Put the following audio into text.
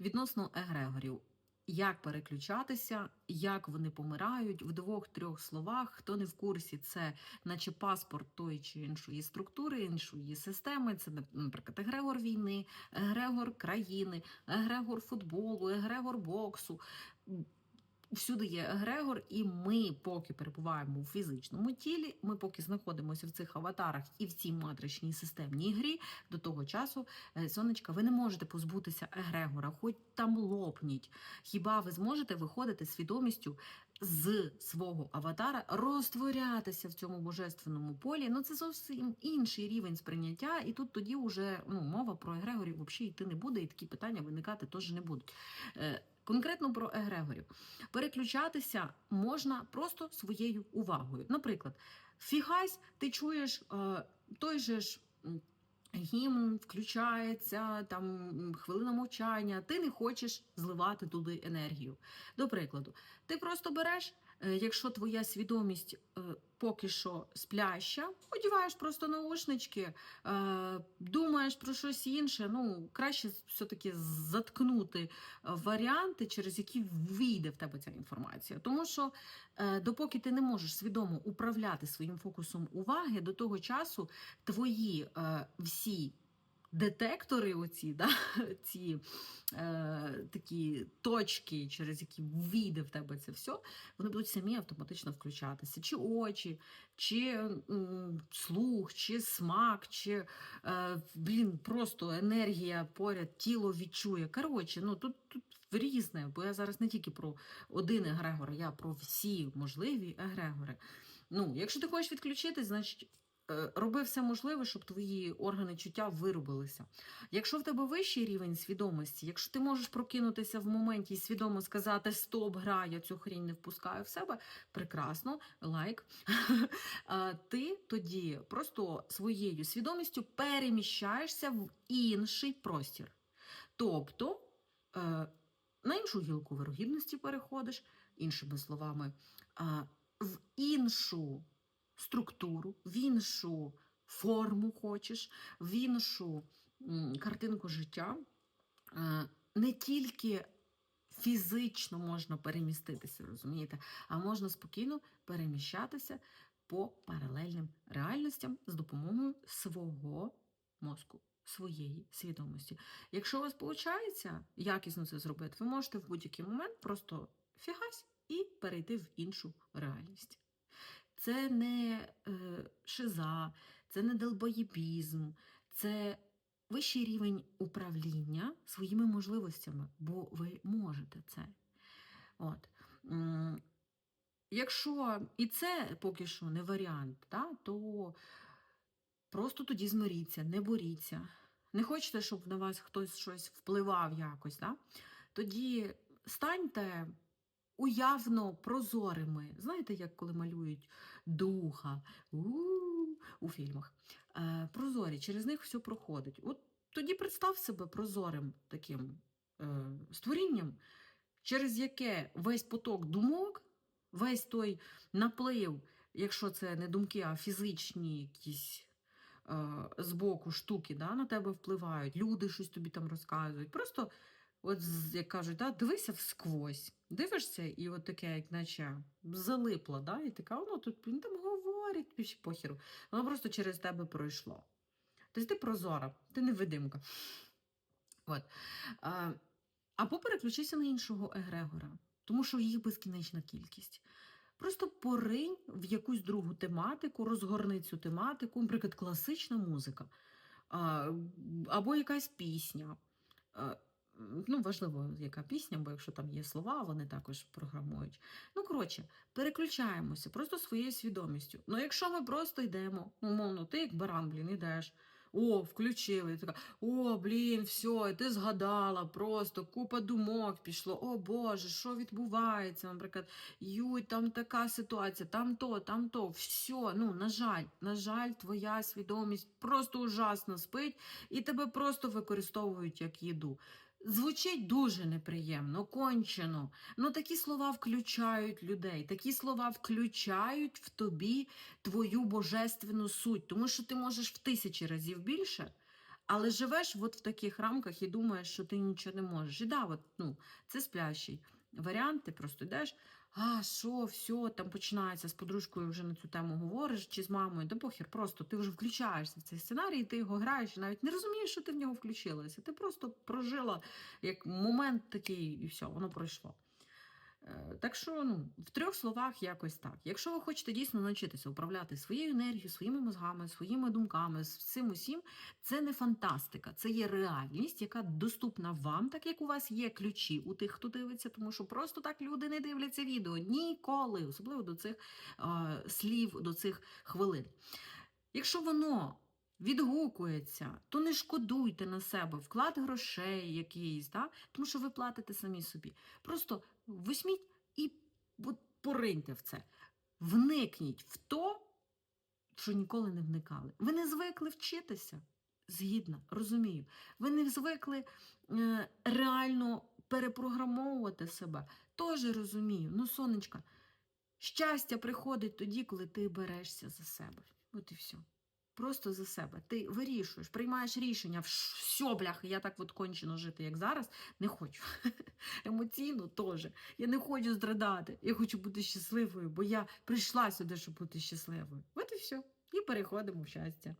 Відносно егрегорів. Як переключатися, як вони помирають в двох-трьох словах. Хто не в курсі, це наче паспорт тої чи іншої структури, іншої системи. Це, наприклад, егрегор війни, егрегор країни, егрегор футболу, егрегор боксу. Всюди є егрегор, і ми, поки перебуваємо у фізичному тілі, ми поки знаходимося в цих аватарах і в цій матричній системній грі, до того часу, е, сонечка, ви не можете позбутися егрегора, хоч там лопніть. Хіба ви зможете виходити свідомістю з свого аватара, розтворятися в цьому божественному полі? Ну це зовсім інший рівень сприйняття, і тут тоді вже ну, мова про егрегорів взагалі йти не буде, і такі питання виникати теж не будуть. Конкретно про егрегорів. Переключатися можна просто своєю увагою. Наприклад, фігась, ти чуєш е, той же ж гімн, включається, там хвилина мовчання, ти не хочеш зливати туди енергію. До прикладу, ти просто береш, якщо твоя свідомість е, поки що спляща, одіваєш просто наушнички, е, думаєш про щось інше. Ну, краще все-таки заткнути е, варіанти, через які вийде в тебе ця інформація. Тому що е, допоки ти не можеш свідомо управляти своїм фокусом уваги, до того часу твої е, всі. Детектори, оці, да, ці е, такі точки, через які війде в тебе це все, вони будуть самі автоматично включатися. Чи очі, чи м, слух, чи смак, чи е, блін, просто енергія поряд, тіло відчує. Коротше, ну тут, тут різне, бо я зараз не тільки про один егрегор, я про всі можливі егрегори. Ну, якщо ти хочеш відключитись, значить. Е, Роби все можливе, щоб твої органи чуття виробилися. Якщо в тебе вищий рівень свідомості, якщо ти можеш прокинутися в моменті і свідомо сказати Стоп, гра, я цю хрінь не впускаю в себе, прекрасно, лайк. Ти тоді просто своєю свідомістю переміщаєшся в інший простір. Тобто е, на іншу гілку вирогідності переходиш, іншими словами, в іншу структуру, в іншу форму хочеш, в іншу картинку життя. Е, Не тільки фізично можна переміститися, розумієте, а можна спокійно переміщатися по паралельним реальностям з допомогою свого мозку, своєї свідомості. Якщо у вас виходить якісно це зробити, ви можете в будь-який момент просто фігась і перейти в іншу реальність. Це не е, шиза, це не долбоєбізм, це вищий рівень управління своїми можливостями, бо ви можете це. От. Якщо і це поки що не варіант, да, то просто тоді змиріться, не боріться. Не хочете, щоб на вас хтось щось впливав якось, да? тоді станьте уявно прозорими. Знаєте, як коли малюють духа у, у фільмах. Е, прозорі, через них все проходить. От тоді представ себе прозорим таким е, створінням, через яке весь поток думок, весь той наплив, якщо це не думки, а фізичні якісь е, збоку штуки да, на тебе впливають, люди щось тобі там розказують. Просто, от, як кажуть, да, дивися всквозь. Дивишся, і от таке, як наче залипло, да, і така, воно тут він там говорить, похеру. Воно просто через тебе пройшло. Тобто ти прозора, ти невидимка. От. А, або переключися на іншого егрегора, тому що їх безкінечна кількість. Просто поринь в якусь другу тематику, розгорни цю тематику, наприклад, класична музика, або якась пісня. Ну, важливо, яка пісня, бо якщо там є слова, вони також програмують. Ну, коротше, переключаємося просто своєю свідомістю. Ну, якщо ми просто йдемо, умовно, ти як баран, блін, ідеш. О, включили. Така, о, блін, все, ти згадала, просто купа думок пішло. О Боже, що відбувається? Наприклад, юй, там така ситуація, там то, там то, все. Ну, на жаль, на жаль, твоя свідомість просто ужасно спить, і тебе просто використовують як їду. Звучить дуже неприємно, кончено. Ну такі слова включають людей, такі слова включають в тобі твою божественну суть, тому що ти можеш в тисячі разів більше, Але живеш от в таких рамках і думаєш, що ти нічого не можеш. І да, от, ну, це сплящий варіант, ти просто йдеш, а що, все, там починається з подружкою вже на цю тему говориш, чи з мамою, да похер, просто ти вже включаєшся в цей сценарій, ти його граєш і навіть не розумієш, що ти в нього включилася. Ти просто прожила як момент такий, і все, воно пройшло. Е, Так що ну, в трьох словах якось так. Якщо ви хочете дійсно навчитися управляти своєю енергією, своїми мозгами, своїми думками, з цим усім, це не фантастика, це є реальність, яка доступна вам, так як у вас є ключі у тих, хто дивиться, тому що просто так люди не дивляться відео ніколи, особливо до цих е, слів, до цих хвилин. Якщо воно відгукується, то не шкодуйте на себе вклад грошей якийсь, да? тому що ви платите самі собі. Просто візьміть і пориньте в це. Вникніть в то, що ніколи не вникали. Ви не звикли вчитися. Згідно, розумію. Ви не звикли е, реально перепрограмовувати себе. Теж розумію. Ну, сонечка, щастя приходить тоді, коли ти берешся за себе. От і все. Просто за себе. Ти вирішуєш, приймаєш рішення, все, бляха, я так от кончено жити, як зараз, не хочу. Емоційно теж. Я не хочу страдати. Я хочу бути щасливою, бо я прийшла сюди, щоб бути щасливою. От і все. І переходимо в щастя.